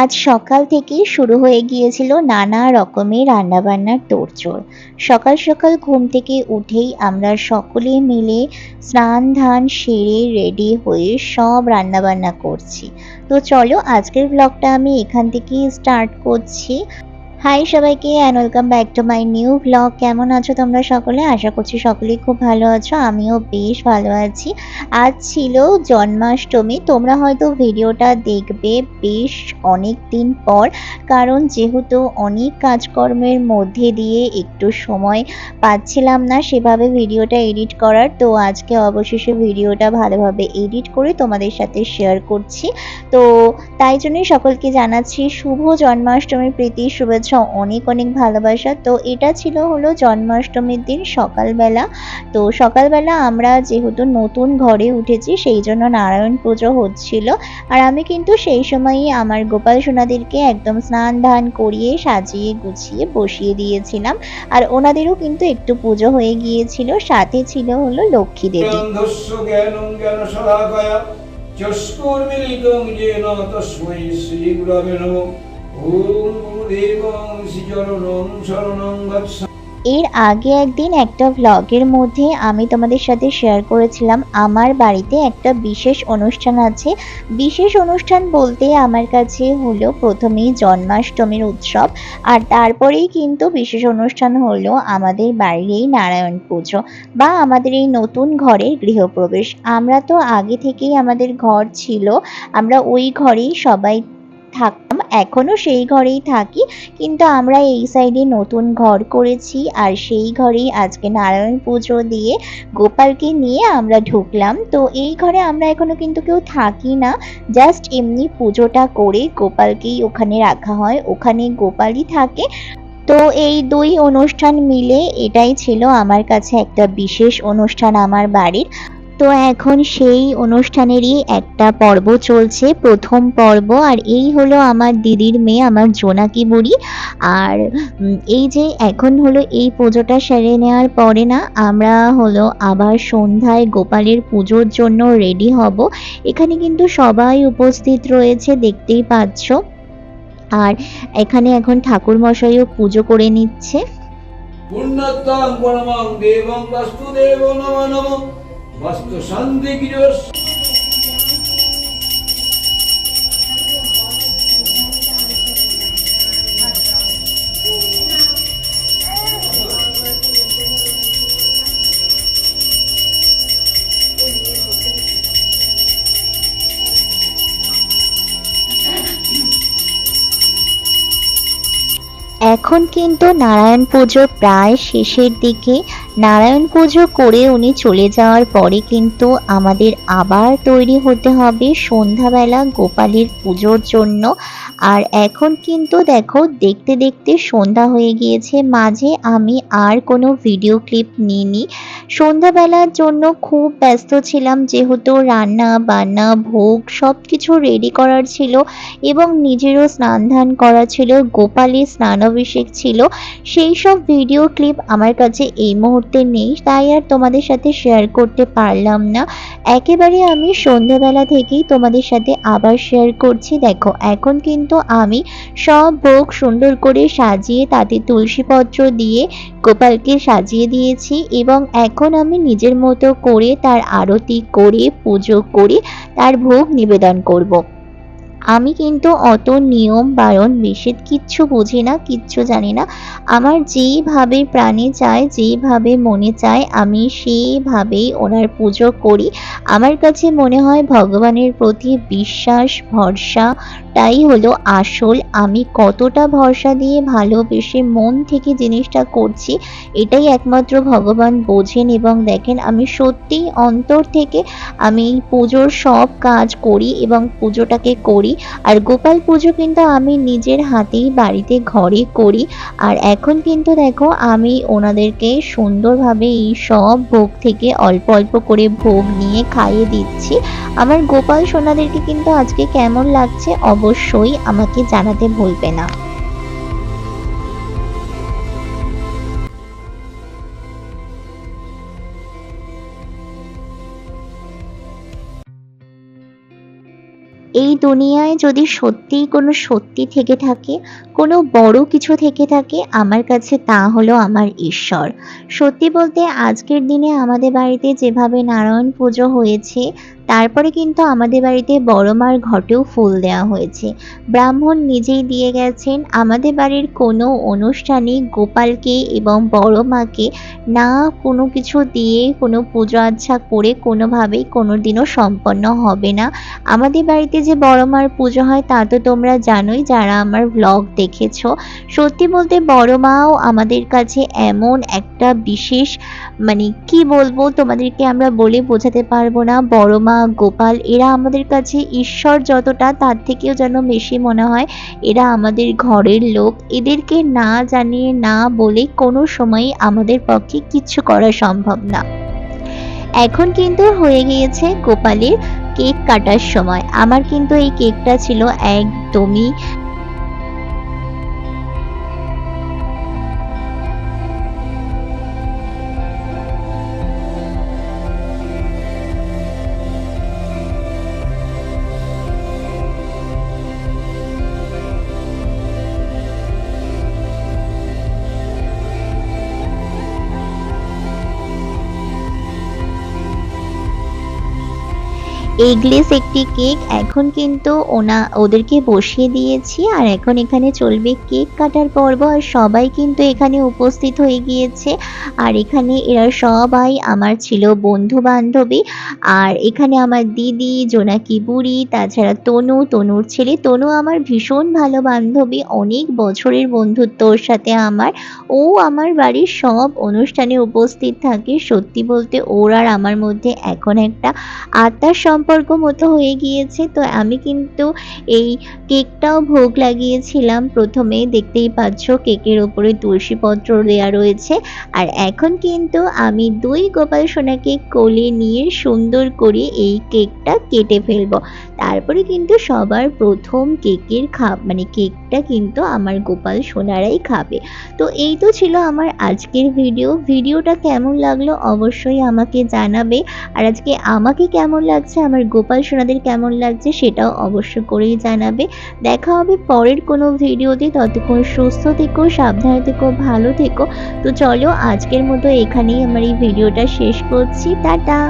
আজ সকাল থেকেই শুরু হয়ে গিয়েছিল নানা রকমের রান্নাবান্নার তোড়জোড়। সকাল সকাল ঘুম থেকে উঠেই আমরা সকলে মিলে স্নান, ধান সেরে রেডি হয়ে সব রান্নাবান্না করছি। তো চলো আজকের ব্লগটা আমি এখান থেকেই স্টার্ট করছি। হাই সবাইকে and welcome back to my new blog কেমন আছো তোমরা সকলে? আশা করছি সকলেই খুব ভালো আছো, আমিও বেশ ভালো আছি। আজ ছিল জন্মাষ্টমী, তোমরা হয়তো ভিডিওটা দেখবে বেশ অনেক দিন পর, কারণ যেহেতু অনেক কাজকর্মের মধ্যে দিয়ে একটু সময় পাচ্ছিলাম না সেভাবে ভিডিওটা এডিট করার, তো আজকে অবশেষে ভিডিওটা ভালোভাবে এডিট করে তোমাদের সাথে শেয়ার করছি। তো তাই জন্যই সকলকে জানাচ্ছি, শুভ জন্মাষ্টমীর প্রীতি, শুভেচ্ছা অনেক অনেক ভালোবাসা। তো এটা ছিল হলো জন্মাষ্টমীর দিন সকালবেলা। তো সকালবেলা আমরা যেহেতু নতুন ঘরে উঠেছি, সেই জন্য নারায়ণ পুজো হচ্ছিল। আর আমি কিন্তু সেই সময়ই আমার গোপাল সোনাদেরকে একদম স্নান ধান করিয়ে সাজিয়ে গুছিয়ে বসিয়ে দিয়েছিলাম। আর ওনাদেরও কিন্তু একটু পুজো হয়ে গিয়েছিল, সাথে ছিল হলো লক্ষ্মী দেবী। চস্কুর্মিলিতং যেন তস্मै শ্রীগুরবে নমঃ। এর আগে একদিন একটা ভ্লগের মধ্যে আমি তোমাদের সাথে শেয়ার করেছিলাম। আমার বাড়িতে একটা বিশেষ অনুষ্ঠান আছে। বিশেষ অনুষ্ঠান বলতে আমার কাছে হলো প্রথমেই জন্মাষ্টমীর উৎসব, আর তারপরেই কিন্তু বিশেষ অনুষ্ঠান হলো আমাদের বাড়ির এই নারায়ণ পুজো বা আমাদের এই নতুন ঘরের গৃহপ্রবেশ। আমরা তো আগে থেকেই আমাদের ঘর ছিল। আমরা ওই ঘরেই সবাই থাকতাম এখনও সেই ঘরেই থাকি। কিন্তু আমরা এই সাইডে নতুন ঘর করেছি আর সেই ঘরেই আজকে নারায়ণ পুজো দিয়ে গোপালকে নিয়ে আমরা ঢুকলাম। তো এই ঘরে আমরা এখনও কিন্তু কেউ থাকি না। জাস্ট এমনি পুজোটা করে গোপালকেই ওখানে রাখা হয়। ওখানে গোপালই থাকে। তো এই দুই অনুষ্ঠান মিলে এটাই ছিল আমার কাছে একটা বিশেষ অনুষ্ঠান আমার বাড়ির। তো এখন সেই অনুষ্ঠানেরই একটা পর্ব চলছে, প্রথম পর্ব। আর এই হলো আমার দিদির মেয়ে, আমার জোনাকি বুড়ি। আর এই যে এখন হলো এই পুজোটা সেরে নেওয়ার পরে না, আমরা হলো আবার সন্ধ্যায় গোপালের পুজোর জন্য রেডি হব। এখানে কিন্তু সবাই উপস্থিত রয়েছে, দেখতেই পাচ্ছ। আর এখানে এখন ঠাকুর মশাইও পুজো করে নিচ্ছে। পরমং দেবং এখন কিন্তু নারায়ণ পুজো প্রায় শেষের দিকে। নারায়ণ পুজো করে উনি চলে যাওয়ার পরে কিন্তু আমাদের আবার তৈরি হতে হবে সন্ধ্যাবেলা গোপালের পুজোর জন্য। আর এখন কিন্তু দেখো, দেখতে দেখতে সন্ধ্যা হয়ে গিয়েছে। মাঝে আমি আর কোনো ভিডিও ক্লিপ নিইনি। সন্ধ্যাবেলার জন্য খুব ব্যস্ত ছিলাম, যেহেতু রান্না, বান্না, ভোগ সব কিছু রেডি করার ছিল এবং নিজেরও স্নান ধান করা ছিল, গোপালের স্নানাভিষেক ছিল। সেই সব ভিডিও ক্লিপ আমার কাছে এই মুহূর্তে নেই, তাই আর তোমাদের সাথে শেয়ার করতে পারলাম না। একেবারে আমি সন্ধ্যাবেলা থেকেই তোমাদের সাথে আবার শেয়ার করছি। দেখো, এখন কিন্তু আমি সব ভোগ সুন্দর করে সাজিয়ে তাতে তুলসীপত্র দিয়ে গোপালকে সাজিয়ে দিয়েছি এবং এখন আমি নিজের মতো করে তার আরতি করে, পুজো করে তার ভোগ নিবেদন করব। আমি কিন্তু অত নিয়ম, বারণ, নিষেধ কিচ্ছু বুঝি না, কিচ্ছু জানি না আমার যেইভাবে প্রাণে চায়, যেইভাবে মনে চায়, আমি সেইভাবেই ওনার পুজো করি আমার কাছে মনে হয় ভগবানের প্রতি বিশ্বাস ভরসাটাই হলো আসল। আমি কতটা ভরসা দিয়ে ভালোবেসে মন থেকে জিনিসটা করছি, এটাই একমাত্র ভগবান বোঝেন এবং দেখেন আমি সত্যিই অন্তর থেকে আমি পুজোর সব কাজ করি এবং পুজোটাকে করি। আর গোপাল পুজো কিন্তু আমি নিজের হাতেই বাড়িতে ঘরে করি। আর এখন কিন্তু দেখো আমি ওনাদেরকে সুন্দরভাবে এই সব ভোগ থেকে অল্প অল্প করে ভোগ নিয়ে খাইয়ে দিচ্ছি। আমার গোপাল সোনাদেরকে কিন্তু আজকে কেমন লাগছে অবশ্যই আমাকে জানাতে ভুলবে না। এই দুনিয়ায় যদি সত্যিই কোনো সত্যি থেকে থাকে, কোনো বড় কিছু থেকে থাকে, আমার কাছে তা হলো আমার ঈশ্বর। সত্যি বলতে আজকের দিনে আমাদের বাড়িতে যেভাবে নারায়ণ পুজো হয়েছে তারপরে কিন্তু আমাদের বাড়িতে বড় মার ঘটেও ফুল দেওয়া হয়েছে। ব্রাহ্মণ নিজেই দিয়ে গেছেন। আমাদের বাড়ির কোনো অনুষ্ঠানে গোপালকে এবং বড় মাকে না কোনো কিছু দিয়ে, কোনো পুজো আচ্ছা করে কোনোভাবেই কোনো দিনও সম্পন্ন হবে না। আমাদের বাড়িতে যে বড় মার পুজো হয় তা তো তোমরা জানোই, যারা আমার ব্লগ দেখেছ। সত্যি বলতে বড় মাও আমাদের কাছে এমন একটা বিশেষ মানে কি বলব, তোমাদেরকে আমরা বলে বোঝাতে পারব না। বড় মা গোপাল, এরা আমাদের কাছে ঈশ্বর যতটা, তার থেকেও যেন বেশি মনে হয়। এরা আমাদের ঘরের লোক। এদেরকে না জানিয়ে, না বলে কোনো সময়ই আমাদের পক্ষে কিচ্ছু করা সম্ভব না। এখন কিন্তু হয়ে গিয়েছে গোপালের কেক কাটার সময়। আমার কিন্তু এই কেকটা ছিল একদমই এগলেস একটি কেক, এখন কিন্তু ওনা, ওদেরকে বসিয়ে দিয়েছি, আর এখন এখানে চলবে কেক কাটার পর্ব, আর সবাই কিন্তু এখানে উপস্থিত হয়ে গিয়েছে, আর এখানে এরা সবাই আমার ছিল বন্ধু বান্ধবী আর এখানে আমার দিদি, জোনাকি বুড়ি, তাছাড়া তনু, তনুর ছেলে। তনু আমার ভীষণ ভালো বান্ধবী, অনেক বছরের বন্ধুত্ব ওর সাথে আমার, ও আমার বাড়ির সব অনুষ্ঠানে উপস্থিত থাকে, সত্যি বলতে ওর আর আমার মধ্যে এখন একটা আত্মার সম্পর্ক মতো হয়ে গিয়েছে, তো আমি কিন্তু এই কেকটাও ভোগ লাগিয়েছিলাম। প্রথমে দেখতেই পাচ্ছ কেকের ওপরে তুলসীপত্র দেওয়া রয়েছে। আর এখন কিন্তু আমি দুই গোপাল সোনাকে কোলে নিয়ে সুন্দর করে এই কেকটা কেটে ফেলব। তারপরে কিন্তু সবার প্রথম কেকের খা মানে কেকটা কিন্তু আমার গোপাল সোনারাই খাবে। তো এই তো ছিল আমার আজকের ভিডিও। ভিডিওটা কেমন লাগল অবশ্যই আমাকে জানাবে। আর আজকে আমাকে কেমন লাগছে আমার গোপাল সোনাদের কেমন লাগছে সেটাও অবশ্য করেই জানাবে। দেখা হবে পরের কোনো ভিডিওতে। ততক্ষণ সুস্থ থেকো, সাবধানে থেকো, ভালো থেকো। তো চলো, আজকের মতো এখানেই আমার এই ভিডিওটা শেষ করছি। টাটা!